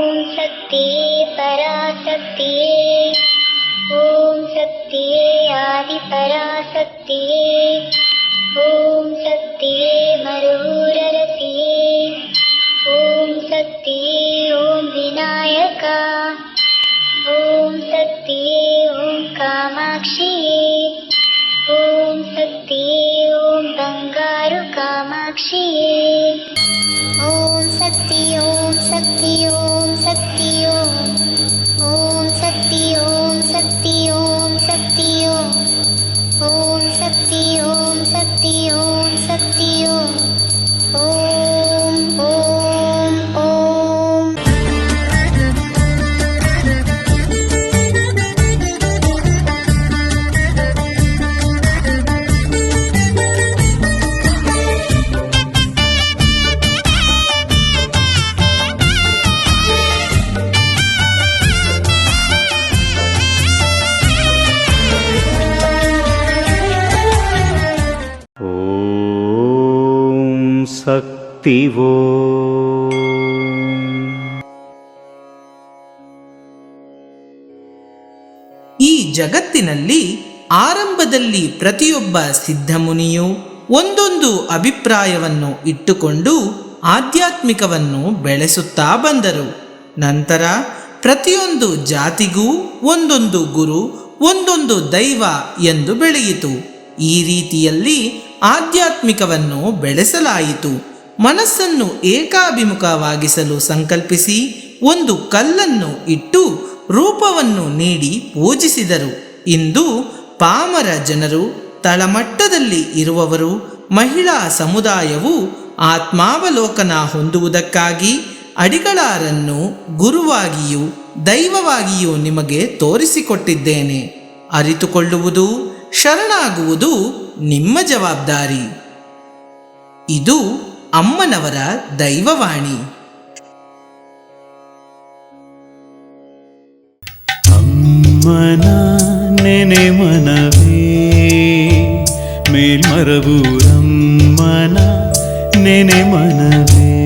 ॐ शक्ति पराशक्त्ये ॐ शक् आदि ॐ शक्ति मरुरसि ॐ शक्ति ॐ विनायका ॐ सत्य ॐ कामाक्षिये ॐ सत्य ॐ बङ्गारुकामाक्षी ॐ शक्ति ॐ शक्ति ॐ ಸಕ್ತಿವೋ ಈ ಜಗತ್ತಿನಲ್ಲಿ ಆರಂಭದಲ್ಲಿ ಪ್ರತಿಯೊಬ್ಬ ಸಿದ್ಧಮುನಿಯು ಒಂದೊಂದು ಅಭಿಪ್ರಾಯವನ್ನು ಇಟ್ಟುಕೊಂಡು ಆಧ್ಯಾತ್ಮಿಕವನ್ನು ಬೆಳೆಸುತ್ತಾ ಬಂದರು. ನಂತರ ಪ್ರತಿಯೊಂದು ಜಾತಿಗೂ ಒಂದೊಂದು ಗುರು, ಒಂದೊಂದು ದೈವ ಎಂದು ಬೆಳೆಯಿತು. ಈ ರೀತಿಯಲ್ಲಿ ಆಧ್ಯಾತ್ಮಿಕವನ್ನು ಬೆಳೆಸಲಾಯಿತು. ಮನಸ್ಸನ್ನು ಏಕಾಭಿಮುಖವಾಗಿಸಲು ಸಂಕಲ್ಪಿಸಿ ಒಂದು ಕಲ್ಲನ್ನು ಇಟ್ಟು ರೂಪವನ್ನು ನೀಡಿ ಪೂಜಿಸಿದರು. ಇಂದು ಪಾಮರ ಜನರು, ತಳಮಟ್ಟದಲ್ಲಿ ಇರುವವರು, ಮಹಿಳಾ ಸಮುದಾಯವು ಆತ್ಮಾವಲೋಕನ ಹೊಂದುವುದಕ್ಕಾಗಿ ಅಡಿಗಳಾರನ್ನು ಗುರುವಾಗಿಯೂ ದೈವವಾಗಿಯೂ ನಿಮಗೆ ತೋರಿಸಿಕೊಟ್ಟಿದ್ದೇನೆ. ಅರಿತುಕೊಳ್ಳುವುದು, ಶರಣಾಗುವುದು ನಿಮ್ಮ ಜವಾಬ್ದಾರಿ. ಇದು ಅಮ್ಮನವರ ದೈವವಾಣಿ. ಅಮ್ಮನ ನೆನೆ ಮನವೇ ಮೇಲ್ಮರಬೂರಮ್ಮನ ನೆನೆ ಮನವೇ.